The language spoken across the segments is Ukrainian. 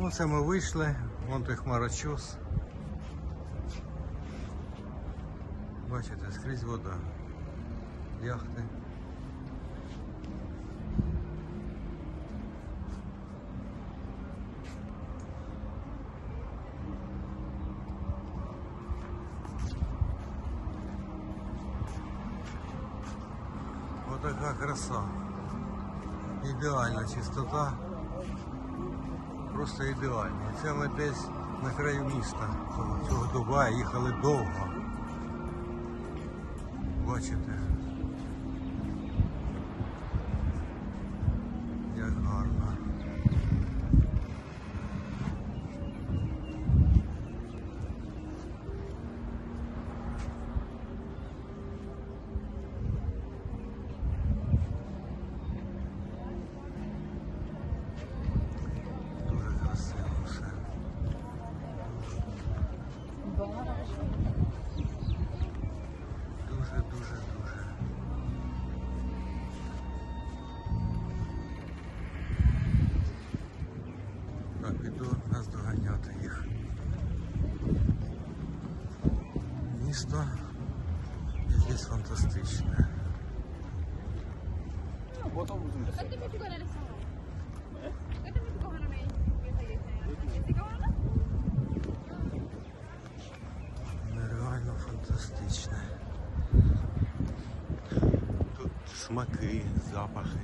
Ну, це ми вийшли, вон той хмарочос. Бачите, скрізь вода. Яхти. Отака краса. Ідеальна чистота. Просто ідеальні. Це ми десь на краю міста цього, цього їхали довго. Бачите? наздоганяти їх. Місто якесь фантастичне. Katsomme tukonen saa. Katsomme tukonen me Katsomme Нереально фантастичне. Тут смаки, запахи,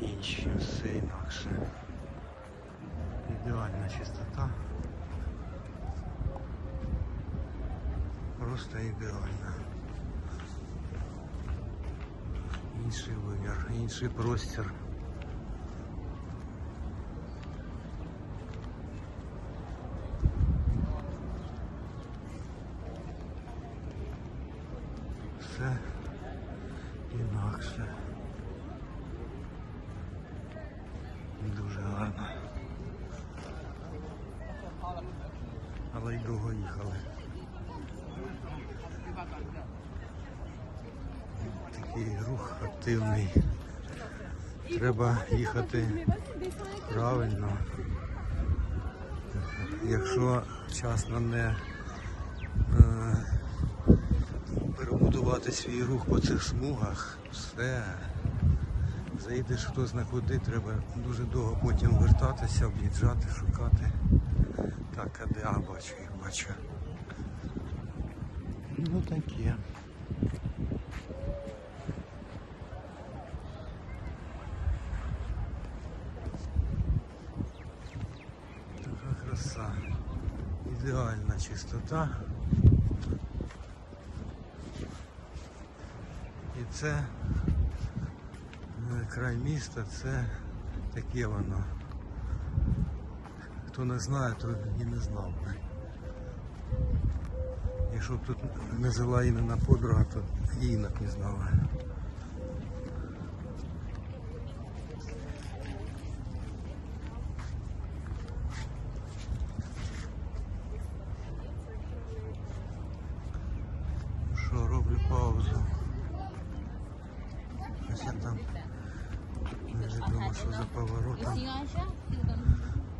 інші, все інакше. Ідеальна чистота. Просто ідеальна. Інший вимір, інший простір. Все інакше. Дуже гарно. Але й довго їхали. Такий рух активний. Треба їхати правильно. Якщо вчасно не е, перебудувати свій рух по цих смугах, все. Заїдеш хто зна куди, треба дуже довго потім вертатися, об'їжджати, шукати. Так, а де а, бачу їх, бачу. Ну таке. Така краса. Ідеальна чистота. І це край міста, це таке воно. Хто не знає, то і не знав би. Якщо б тут не жила Інна подруга, то і інак не знала. Що, роблю паузу. Ось я там невідомо, що за поворотом.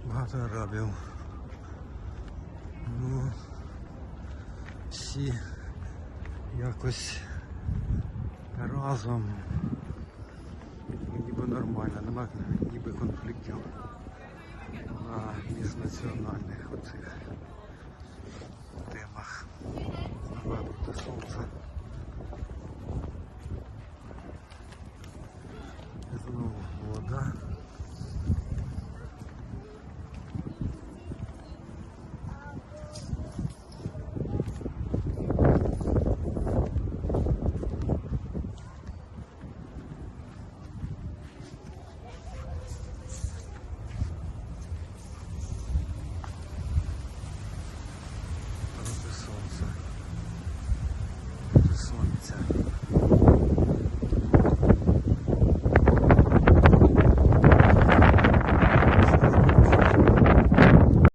Багато арабів. Ну, всі якось разом. Ніби нормально, нема ніби конфліктів на міжнаціональних оцих темах. Вибрати сонце. Знову 你